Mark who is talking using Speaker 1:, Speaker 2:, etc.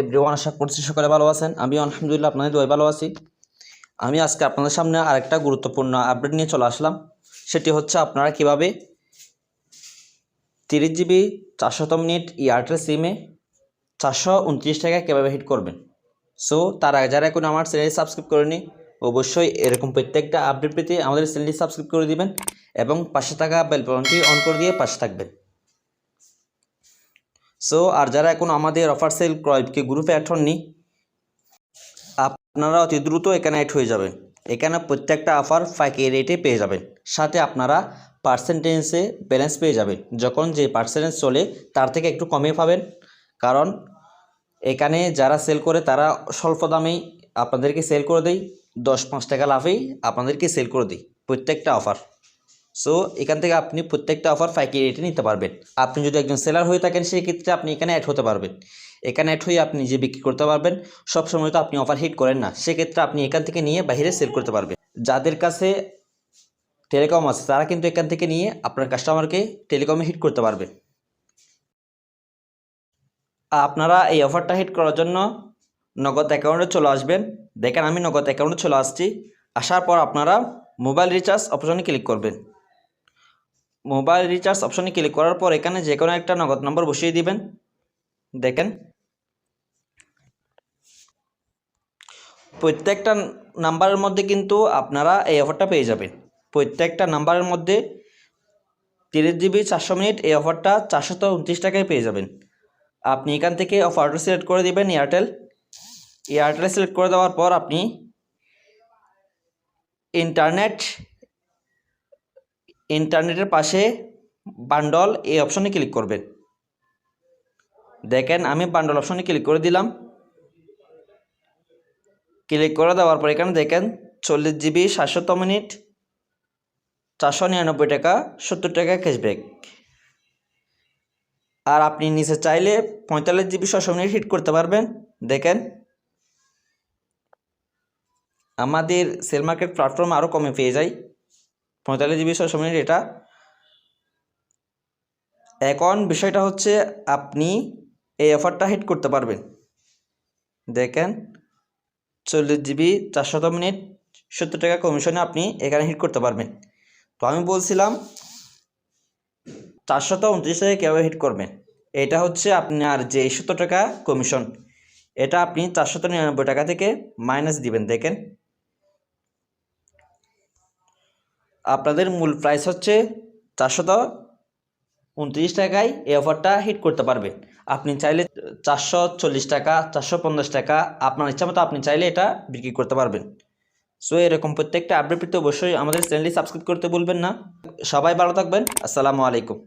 Speaker 1: Everyone আশা করছি সকালে ভালো আছেন। আমি আলহামদুলিল্লাহ আপনাদের দোয়াই ভালো আছি। আমি আজকে আপনাদের সামনে আরেকটা গুরুত্বপূর্ণ আপডেট নিয়ে চলে আসলাম। সেটি হচ্ছে আপনারা কীভাবে তিরিশ জিবি চারশত মিনিট এয়ারটেল সিমে চারশো উনত্রিশ টাকা কীভাবে হিট করবেন? সো তার আগে যারা এখন আমার চ্যানেল সাবস্ক্রাইব করেনি অবশ্যই এরকম প্রত্যেকটা আপডেট পেতে আমাদের চ্যানেলটি সাবস্ক্রাইব করে দিবেন এবং পাশে থাকা বেল বাটনটি অন করে দিয়ে পাশে থাকবেন। সো আর যারা এখন আমাদের অফার সেল ক্রয়কে গ্রুপে অ্যাড হননি, আপনারা অতি দ্রুত এখানে অ্যাড হয়ে যাবেন। এখানে প্রত্যেকটা অফার ফাঁকি রেটে পেয়ে যাবেন। সাথে আপনারা পার্সেন্টেজে ব্যালেন্স পেয়ে যাবেন। যখন যে পার্সেন্টেজ চলে, তার থেকে একটু কমে পাবেন। কারণ এখানে যারা সেল করে, তারা স্বল্প দামেই আপনাদেরকে সেল করে দেয় দশ, পাঁচ টাকা লাভেই আপনাদেরকে সেল করে দিই প্রত্যেকটা অফার সো এখান থেকে আপনি প্রত্যেকটা অফার ফাইকি রেটে নিতে পারবেন। আপনি যদি একজন সেলার হয়ে থাকেন সেই ক্ষেত্রে আপনি এখানে অ্যাড হতে পারবেন। এখানে অ্যাড হয়ে আপনি নিজে বিক্রি করতে পারবেন। সব সময় তো আপনি অফার হিট করেন না। সেক্ষেত্রে আপনি এখান থেকে নিয়ে বাইরে সেল করতে পারবেন। যাদের কাছে টেলিকম আছে, তারা কিন্তু এখান থেকে নিয়ে আপনার কাস্টমারকে টেলিকমে হিট করতে পারবে। আপনারা এই অফারটা হিট করার জন্য নগদ অ্যাকাউন্টে চলে আসবেন। দেখেন আমি নগদ অ্যাকাউন্টে চলে আসছি। আসার পর আপনারা মোবাইল রিচার্জ অপশনে ক্লিক করবেন। মোবাইল রিচার্জ অপশনে ক্লিক করার পর এখানে যে কোনো একটা নগদ নম্বর বসিয়ে দিবেন। দেখেন। প্রত্যেকটা নাম্বারের মধ্যে কিন্তু আপনারা এই অফারটা পেয়ে যাবেন। প্রত্যেকটা নাম্বারের মধ্যে তিরিশ জিবি চারশো মিনিট এই অফারটা চারশো উনত্রিশ টাকায় পেয়ে যাবেন। আপনি এখান থেকে অফারটা সিলেক্ট করে দিবেন এয়ারটেল। এয়ারটেল সিলেক্ট করে দেওয়ার পর আপনি ইন্টারনেট ইন্টারনেটের পাশে বান্ডল, এই অপশনে ক্লিক করবেন দেখেন, আমি বান্ডল অপশনে ক্লিক করে দিলাম। ক্লিক করে দেওয়ার পর এখানে দেখেন, চল্লিশ জিবি, সাতশত মিনিট, চারশো নিরানব্বই টাকা, সত্তর টাকা ক্যাশব্যাক আর আপনি নিচে চাইলে পঁয়তাল্লিশ জিবি ছশো মিনিট হিট করতে পারবেন। দেখেন, আমাদের সেল মার্কেট প্ল্যাটফর্ম আরও কমে পেয়ে যায়। পঁয়তাল্লিশ জিবি ছশো মিনিট এটা এখন বিষয়টা হচ্ছে আপনি এই অফারটা হিট করতে পারবেন। দেখেন, চল্লিশ জিবি চারশত মিনিট, সত্তর টাকা কমিশনে আপনি এখানে হিট করতে পারবেন। তো আমি বলছিলাম, চারশত উনত্রিশ টাকা কীভাবে হিট করবেন? এটা হচ্ছে আপনার যে সত্তর টাকা কমিশন এটা আপনি চারশত নিরানব্বই টাকা থেকে মাইনাস দিবেন, দেখেন। আপনাদের মূল প্রাইস হচ্ছে চারশত উনত্রিশ টাকায় এই অফারটা হিট করতে পারবেন। আপনি চাইলে চারশো চল্লিশ টাকা চারশো পঞ্চাশ টাকা আপনার ইচ্ছা মতো আপনি চাইলে এটা বিক্রি করতে পারবেন। সো এরকম প্রত্যেকটা আপডেট পেতে অবশ্যই আমাদের চ্যানেলটি সাবস্ক্রাইব করতে বলবেন না। সবাই ভালো থাকবেন। আসসালামু আলাইকুম।